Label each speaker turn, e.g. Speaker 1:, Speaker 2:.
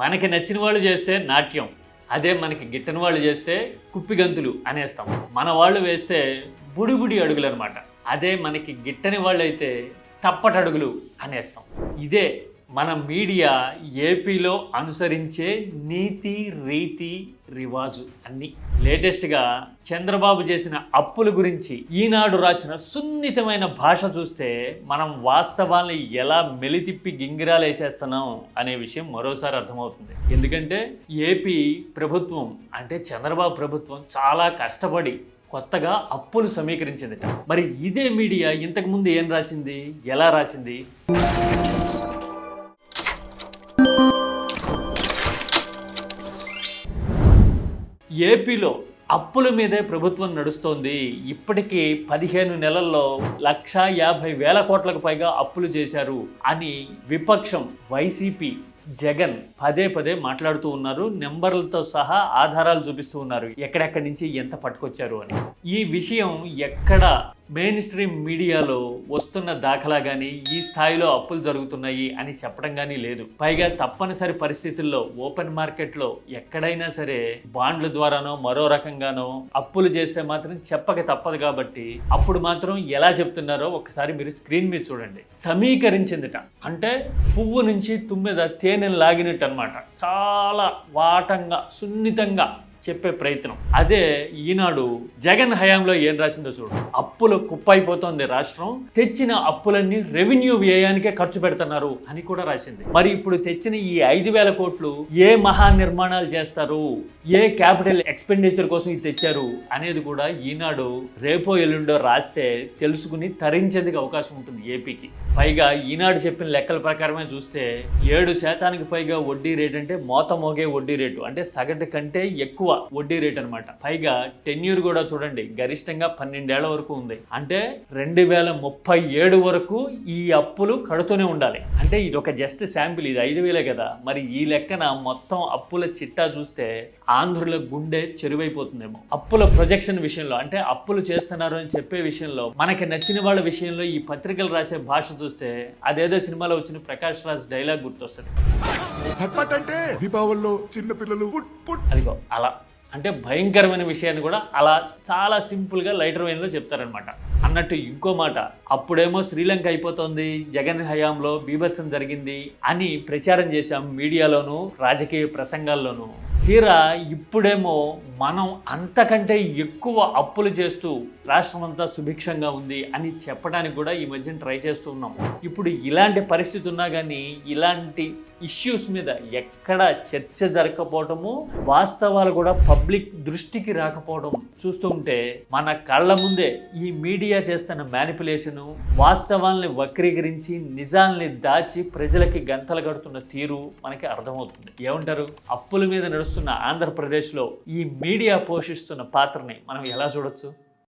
Speaker 1: మనకి నచ్చిన వాళ్ళు చేస్తే నాట్యం అదే మనకి గిట్టని వాళ్ళు చేస్తే కుప్పిగంతులు అనేస్తాం. మన వాళ్ళు వేస్తే బుడిబుడి అడుగులు అనమాట అదే మనకి గిట్టని వాళ్ళు అయితే తప్పటడుగులు అనేస్తాం. ఇదే మన మీడియా ఏపీలో అనుసరించే నీతి రీతి రివాజు అన్ని. లేటెస్ట్గా చంద్రబాబు చేసిన అప్పుల గురించి ఈనాడు రాసిన సున్నితమైన భాష చూస్తే మనం వాస్తవాన్ని ఎలా మెలితిప్పి గింగిరాలు వేసేస్తున్నాం అనే విషయం మరోసారి అర్థమవుతుంది. ఎందుకంటే ఏపీ ప్రభుత్వం అంటే చంద్రబాబు ప్రభుత్వం చాలా కష్టపడి కొత్తగా అప్పులు సమీకరించిందట. మరి ఇదే మీడియా ఇంతకుముందు ఏం రాసింది? ఎలా రాసింది? ఏపీలో అప్పుల మీదే ప్రభుత్వం నడుస్తోంది. ఇప్పటికీ పదిహేను నెలల్లో లక్షా యాభై వేల కోట్లకు పైగా అప్పులు చేశారు అని విపక్షం వైసీపీ జగన్ పదే పదే మాట్లాడుతూ ఉన్నారు. నెంబర్లతో సహా ఆధారాలు చూపిస్తూ ఉన్నారు. ఎక్కడెక్కడి నుంచి ఎంత పట్టుకొచ్చారు అని. ఈ విషయం ఎక్కడ మెయిన్ స్ట్రీమ్ మీడియాలో వస్తున్న దాఖలా కానీ ఈ స్థాయిలో అప్పులు జరుగుతున్నాయి అని చెప్పడం కానీ లేదు. పైగా తప్పనిసరి పరిస్థితుల్లో ఓపెన్ మార్కెట్లో ఎక్కడైనా సరే బాండ్ల ద్వారానో మరో రకంగానో అప్పులు చేస్తే మాత్రం చెప్పక తప్పదు కాబట్టి అప్పుడు మాత్రం ఎలా చెప్తున్నారో ఒకసారి మీరు స్క్రీన్ మీద చూడండి. సమీకరించిందిట. అంటే పువ్వు నుంచి తుమ్మెద తేనెను లాగినట్టు అనమాట చాలా వాటంగా సున్నితంగా చెప్పే ప్రయత్నం. అదే ఈనాడు జగన్ హయాంలో ఏం రాసిందో చూడు. అప్పులు కుప్పైపోతోంది రాష్ట్రం. తెచ్చిన అప్పులన్నీ రెవెన్యూ వ్యయానికే ఖర్చు పెడుతున్నారు అని కూడా రాసింది. మరి ఇప్పుడు తెచ్చిన ఈ ఐదు వేల కోట్లు ఏ మహా నిర్మాణాలు చేస్తారు? ఏ క్యాపిటల్ ఎక్స్పెండిచర్ కోసం ఇది తెచ్చారు? అనేది కూడా ఈనాడు రేపో ఎల్లుండో రాస్తే తెలుసుకుని తరించేందుకు అవకాశం ఉంటుంది ఏపీకి. పైగా ఈనాడు చెప్పిన లెక్కల ప్రకారమే చూస్తే ఏడు శాతానికి పైగా వడ్డీ రేట్ అంటే మోత మోగే వడ్డీ రేటు. అంటే సగటు కంటే ఎక్కువ వడ్డీ రేట్ అనమాట పైగా టెన్యూర్ కూడా చూడండి గరిష్టంగా పన్నెండేళ్ళ వరకు ఉంది. అంటే రెండు వేల ముప్పై ఏడు వరకు ఈ అప్పులు కడుతూనే ఉండాలి. అంటే ఇది ఒక జస్ట్ శాంపిల్ ఇది ఐదు వేలే కదా. మరి ఈ లెక్కన మొత్తం అప్పుల చిట్టా చూస్తే ఆంధ్రుల గుండె చెరువైపోతుందేమో. అప్పుల ప్రొజెక్షన్ విషయంలో అంటే అప్పులు చేస్తున్నారు అని చెప్పే విషయంలో మనకి నచ్చిన వాళ్ళ విషయంలో ఈ పత్రికలు రాసే భాష చూస్తే అదేదో సినిమాలో వచ్చిన ప్రకాష్ రాజ్ డైలాగ్ గుర్తొస్తుంది.
Speaker 2: హట్పట్ అంటే దీపావళిలో చిన్న పిల్లలు పుట్ పుట్.
Speaker 1: అదిగో అలా. అంటే భయంకరమైన విషయాన్ని కూడా అలా చాలా సింపుల్గా లైటర్ వైన్లో చెప్తారనమాట అన్నట్టు ఇంకో మాట అప్పుడేమో శ్రీలంక అయిపోతుంది జగన్ హయాంలో బీభత్సం జరిగింది అని ప్రచారం చేశాం మీడియాలోను రాజకీయ ప్రసంగాల్లోనూ. తీరా ఇప్పుడేమో మనం అంతకంటే ఎక్కువ అప్పులు చేస్తూ రాష్ట్రం అంతా సుభిక్షంగా ఉంది అని చెప్పడానికి కూడా ఈ మధ్యన ట్రై చేస్తూ ఉన్నాం. ఇప్పుడు ఇలాంటి పరిస్థితి ఉన్నా కానీ ఇలాంటి ఇష్యూస్ మీద ఎక్కడ చర్చ జరగకపోవటము వాస్తవాలు కూడా పబ్లిక్ దృష్టికి రాకపోవడం చూస్తూ ఉంటే మన కళ్ళ ముందే ఈ మీడియా చేస్తున్న మ్యానిపులేషను వాస్తవాల్ని వక్రీకరించి నిజాల్ని దాచి ప్రజలకి గంతలు కడుతున్న తీరు మనకి అర్థమవుతుంది. ఏమంటారు? అప్పుల మీద నడుస్తున్న ఆంధ్రప్రదేశ్లో ఈ మీడియా పోషిస్తున్న పాత్రని మనం ఎలా చూడొచ్చు?